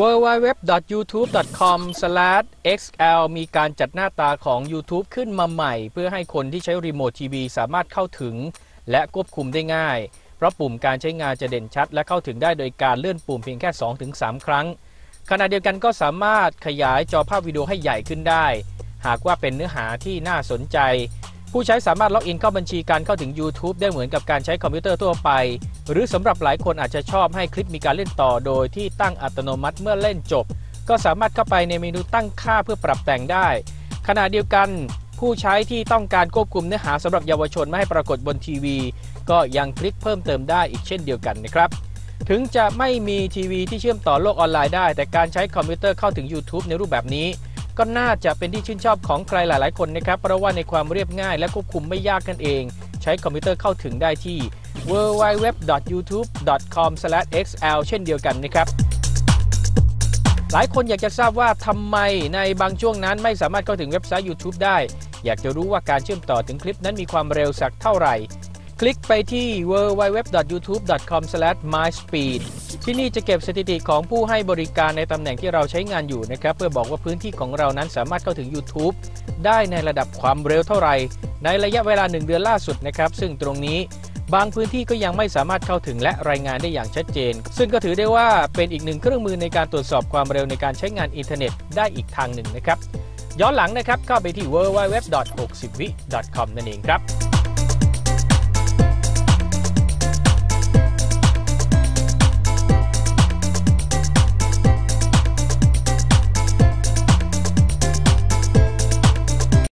www.youtube.com/xl มีการจัดหน้าตาของ YouTube ขึ้นมาใหม่ เพื่อให้คนที่ใช้รีโมททีวีสามารถเข้าถึง และควบคุมได้ง่าย เพราะปุ่มการใช้งานจะเด่นชัด และเข้าถึงได้โดยการเลื่อนปุ่มเพียงแค่ 2-3 ครั้ง ขณะเดียวกันก็สามารถขยายจอภาพวิดีโอให้ใหญ่ขึ้นได้ หากว่าเป็นเนื้อหาที่น่าสนใจ ผู้ใช้สามารถล็อกอินเข้าบัญชีการเข้าถึง YouTube ได้เหมือนกับการใช้คอมพิวเตอร์ทั่วไป หรือสำหรับหลายคนอาจจะชอบให้คลิปมีการเล่นต่อโดยที่ตั้งอัตโนมัติเมื่อเล่นจบ ก็สามารถเข้าไปในเมนูตั้งค่าเพื่อปรับแต่งได้ ขณะเดียวกันผู้ใช้ที่ต้องการควบคุมเนื้อหาสำหรับเยาวชนไม่ให้ปรากฏบนทีวี ก็ยังคลิกเพิ่มเติมได้อีกเช่นเดียวกันนะครับ ถึงจะไม่มีทีวีที่เชื่อมต่อโลกออนไลน์ได้ แต่การใช้คอมพิวเตอร์เข้าถึง YouTube ในรูปแบบนี้ ก็น่าจะเป็นที่ชื่นชอบของใครหลาย ๆ คนนะครับ เพราะว่าในความเรียบง่ายและควบคุมไม่ยากกันเอง ใช้คอมพิวเตอร์เข้าถึงได้ที่ www.youtube.com/xl เช่นเดียวกันนะครับ หลายคนอยากจะทราบว่าทำไมในบางช่วงนั้นไม่สามารถเข้าถึงเว็บไซต์ YouTube ได้ อยากจะรู้ว่าการเชื่อมต่อถึงคลิปนั้นมีความเร็วสักเท่าไหร่ คลิกไปที่ www.youtube.com/myspeed ที่นี่จะเก็บสถิติของผู้ให้บริการในตำแหน่งที่เราใช้งานอยู่นะครับ เพื่อบอกว่าพื้นที่ของเรานั้นสามารถเข้าถึง YouTube ได้ในระดับความเร็วเท่าไหร่ ในระยะเวลา 1 เดือนล่าสุดนะครับ ซึ่งตรงนี้บางพื้นที่ก็ยังไม่สามารถเข้าถึงและรายงานได้อย่างชัดเจน ซึ่งก็ถือได้ว่าเป็นอีกหนึ่งเครื่องมือในการตรวจสอบความเร็วในการใช้งานอินเทอร์เน็ตได้อีกทางหนึ่งนะครับ ย้อนหลังนะครับเข้าไปที่ www.60v.com นั่นเองครับ